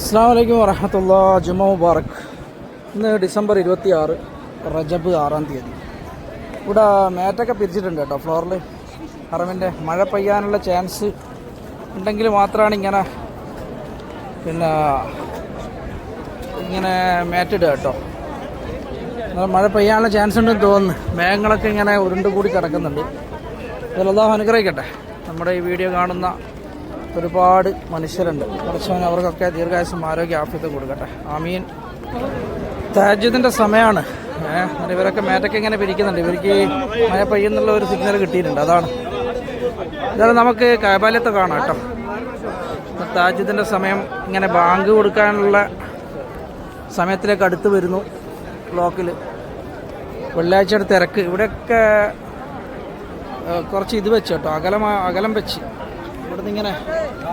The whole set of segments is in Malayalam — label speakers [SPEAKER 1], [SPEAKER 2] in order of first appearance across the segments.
[SPEAKER 1] അസ്സാം വലൈക്കും വറഹമത്തുള്ള ജുമ മുബാറക്. ഇന്ന് ഡിസംബർ ഇരുപത്തി ആറ് റജബ് ആറാം തീയതി. ഇവിടെ മാറ്റൊക്കെ പിരിച്ചിട്ടുണ്ട് കേട്ടോ ഫ്ലോറിൽ അറിവിന്റെ മഴ പെയ്യാനുള്ള ചാൻസ് ഉണ്ടെങ്കിൽ മാത്രമാണ് ഇങ്ങനെ പിന്നെ ഇങ്ങനെ മാറ്റിടുക കേട്ടോ. മഴ പെയ്യാനുള്ള ചാൻസ് ഉണ്ടെന്ന് തോന്നുന്നു. മേഘങ്ങളൊക്കെ ഇങ്ങനെ ഉരുണ്ട് കൂടി കിടക്കുന്നുണ്ട്. അതിലെല്ലാം അനുഗ്രഹിക്കട്ടെ. നമ്മുടെ ഈ വീഡിയോ കാണുന്ന ഒരുപാട് മനുഷ്യരുണ്ട്. കുറച്ചവൻ അവർക്കൊക്കെ ദീർഘായുസം ആരോഗ്യ ആഫ്യത്തെ കൊടുക്കട്ടെ. ആമീൻ. താജ്യത്തിന്റെ സമയമാണ് ഏഹ് ഇവരൊക്കെ മേറ്റൊക്കെ ഇങ്ങനെ പിരിക്കുന്നുണ്ട്. ഇവർക്ക് മഴ പെയ്യുന്നുള്ള ഒരു സിഗ്നൽ കിട്ടിയിട്ടുണ്ട്. അതാണ്. ഇതാണ് നമുക്ക് കാബാലയത്തെ കാണാം കേട്ടോ. താജ്യത്തിന്റെ സമയം ഇങ്ങനെ ബാങ്ക് കൊടുക്കാനുള്ള സമയത്തിലേക്ക് അടുത്ത് വരുന്നു. ബ്ലോക്കിൽ വെള്ളിയാഴ്ചയുടെ തിരക്ക്. ഇവിടെയൊക്കെ കുറച്ച് ഇത് വെച്ച് കേട്ടോ. അകലം അകലം വെച്ച്. ഇവിടുന്ന് ഇങ്ങനെ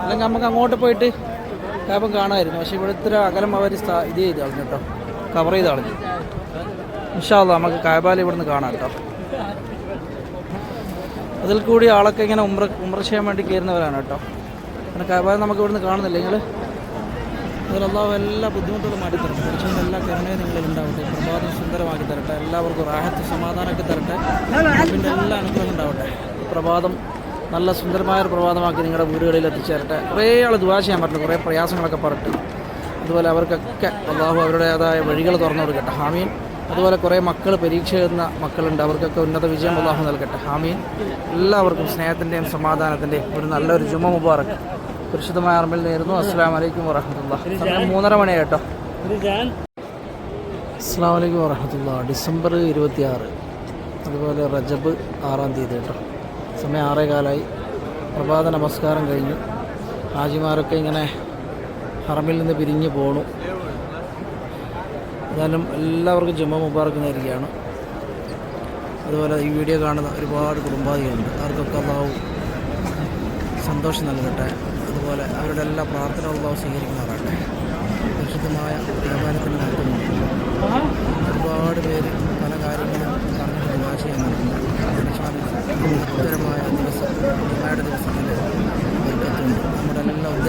[SPEAKER 1] അല്ലെങ്കിൽ നമുക്ക് അങ്ങോട്ട് പോയിട്ട് ലാഭം കാണാമായിരുന്നു. പക്ഷേ ഇവിടുത്തെ അകലം അവർ ഇത് ചെയ്ത് കളഞ്ഞു കേട്ടോ. കവർ ചെയ്ത് കളഞ്ഞു. ഇൻഷാല്ല നമുക്ക് കായബാല ഇവിടുന്ന് കാണാം കേട്ടോ. അതിൽ കൂടി ആളൊക്കെ ഇങ്ങനെ ഉമ്ര ഉമ്ര ചെയ്യാൻ വേണ്ടി കയറുന്നവരാണ് കേട്ടോ. അങ്ങനെ കായബാല നമുക്ക് ഇവിടുന്ന് കാണുന്നില്ല. നിങ്ങൾ അതിലല്ലാഹു എല്ലാ ബുദ്ധിമുട്ടുകളും മാറ്റി തരട്ടെ. എല്ലാ കരുണയും നിങ്ങളിൽ ഉണ്ടാവട്ടെ. പ്രഭാതം സുന്ദരമാക്കി തരട്ടെ. എല്ലാവർക്കും റാഹത്ത് സമാധാനമൊക്കെ തരട്ടെ. പിന്നെ എല്ലാ അനുഗ്രഹം ഉണ്ടാവട്ടെ. പ്രഭാതം നല്ല സുന്ദരമായ ഒരു പ്രഭാതമാക്കി നിങ്ങളുടെ വീടുകളിൽ എത്തിച്ചേരട്ടെ. കുറേ ആൾ ദുവാ ചെയ്യാൻ പറഞ്ഞു കുറേ പ്രയാസങ്ങളൊക്കെ പറട്ട് അതുപോലെ അവർക്കൊക്കെ അള്ളാഹു അവരുടേതായ വഴികൾ തുറന്നു കൊടുക്കട്ടെ. ഹാമീൻ അതുപോലെ കുറേ മക്കൾ പരീക്ഷ എഴുതുന്ന മക്കളുണ്ട്. അവർക്കൊക്കെ ഉന്നത വിജയം അള്ളാഹു നൽകട്ടെ. ഹാമീൻ എല്ലാവർക്കും സ്നേഹത്തിന്റെയും സമാധാനത്തിന്റെയും ഒരു നല്ലൊരു ജുമ മുബാറക്ക് പരിശുദ്ധമായ അറമ്പിൽ നേരുന്നു. അസ്സാം വലൈക്കും വറഹമത്തുള്ള മൂന്നര മണി കേട്ടോ. അസ്സാം വലൈക്കും വറഹമത്തുള്ള ഡിസംബർ ഇരുപത്തിയാറ്. അതുപോലെ റജബ് ആറാം തീയതി കേട്ടോ. സമയം ആറേ കാലമായി പ്രഭാത നമസ്കാരം കഴിഞ്ഞു. ഹാജിമാരൊക്കെ ഇങ്ങനെ ഹറമിൽ നിന്ന് പിരിഞ്ഞു പോണു. എന്നാലും എല്ലാവർക്കും ജുമ്മ മുബാർക്ക് നേരുകയാണ്. അതുപോലെ ഈ വീഡിയോ കാണുന്ന ഒരുപാട് കുടുംബാദികളുണ്ട്. അവർക്കൊക്കെ അള്ളാഹു സന്തോഷം നൽകട്ടെ. അതുപോലെ അവരുടെ എല്ലാ പ്രാർത്ഥനകളും സ്വീകരിക്കുമാറാട്ടെ വിശുദ്ധമായ വ്യാപാരത്തിന് ഒരുപാട്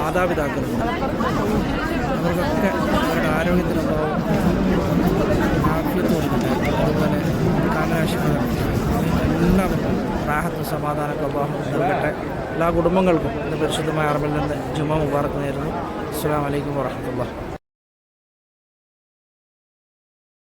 [SPEAKER 1] മാതാപിതാക്കളുണ്ട് അവർക്കൊക്കെ അവരുടെ ആരോഗ്യത്തിനുണ്ടാവും അതുപോലെ റാഹത്തും സമാധാനമൊക്കെ നൽകട്ടെ. എല്ലാ കുടുംബങ്ങൾക്കും ഇന്ന് പരിശുദ്ധമായ അറിവിൽ നിന്ന് ജുമ മുബാറക്ക് നേരുന്നു. അസ്സാം വലൈക്കും വാഹമത്തുള്ള